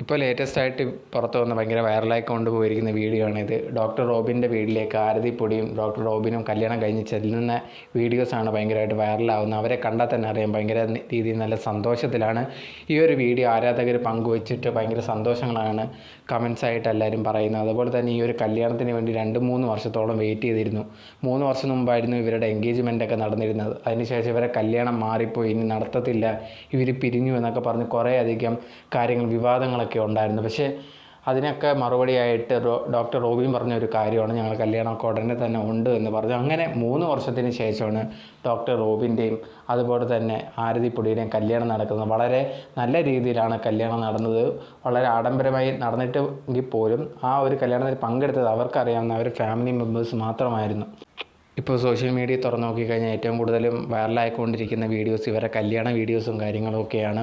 ഇപ്പോൾ ലേറ്റസ്റ്റ് ആയിട്ട് പുറത്ത് വന്ന ഭയങ്കര വൈറലായി കൊണ്ടുപോയിരിക്കുന്ന വീഡിയോ ഡോക്ടർ റോബിന്റെ വീട്ടിലേക്ക് ആരതിപ്പൊടിയും ഡോക്ടർ റോബിനും കല്യാണം കഴിഞ്ഞ് ചെല്ലുന്ന വീഡിയോസാണ് ഭയങ്കരമായിട്ട് വൈറലാവുന്നത് അവരെ കണ്ടാൽ തന്നെ അറിയാം ഭയങ്കര രീതിയിൽ നല്ല സന്തോഷത്തിലാണ്. ഈ ഒരു വീഡിയോ ആരാധകർ പങ്കുവച്ചിട്ട് ഭയങ്കര സന്തോഷങ്ങളാണ് കമൻസ് ആയിട്ട് എല്ലാവരും പറയുന്നത്. അതുപോലെ തന്നെ ഈ ഒരു കല്യാണത്തിന് വേണ്ടി രണ്ട് മൂന്ന് വർഷത്തോളം വെയിറ്റ് ചെയ്തിരുന്നു. മൂന്ന് വർഷം മുമ്പായിരുന്നു ഇവരുടെ എൻഗേജ്മെന്റ് ഒക്കെ നടന്നിരുന്നത്. അതിനുശേഷം ഇവരെ കല്യാണം മാറിപ്പോയി. ഇനി നടത്തത്തില്ല. ഇവർ പിരിഞ്ഞു എന്നൊക്കെ പറഞ്ഞ് കുറേ അധികം കാര്യങ്ങൾ വിവാദങ്ങളൊക്കെ ഉണ്ടായിരുന്നു. പക്ഷേ അതിനൊക്കെ മറുപടിയായിട്ട് ഡോക്ടർ റോബിൻ പറഞ്ഞ ഒരു കാര്യമാണ് ഞങ്ങൾ കല്യാണമൊക്കെ ഉടനെ തന്നെ ഉണ്ട് എന്ന് പറഞ്ഞു. അങ്ങനെ മൂന്ന് വർഷത്തിന് ശേഷമാണ് ഡോക്ടർ റോബിന്റെയും അതുപോലെ തന്നെ ആരതിപ്പൊടിയുടെയും കല്യാണം നടക്കുന്നത്. വളരെ നല്ല രീതിയിലാണ് കല്യാണം നടന്നത്. വളരെ ആഡംബരമായി നടന്നിട്ടെങ്കിൽ പോലും ആ ഒരു കല്യാണത്തിൽ പങ്കെടുത്തത് അവർക്കറിയാവുന്ന അവർ ഫാമിലി മെമ്പേഴ്സ് മാത്രമായിരുന്നു. ഇപ്പോൾ സോഷ്യൽ മീഡിയ തുറന്നു നോക്കിക്കഴിഞ്ഞാൽ ഏറ്റവും കൂടുതലും വൈറലായിക്കൊണ്ടിരിക്കുന്ന വീഡിയോസ് ഇവരെ കല്യാണ വീഡിയോസും കാര്യങ്ങളും ഒക്കെയാണ്.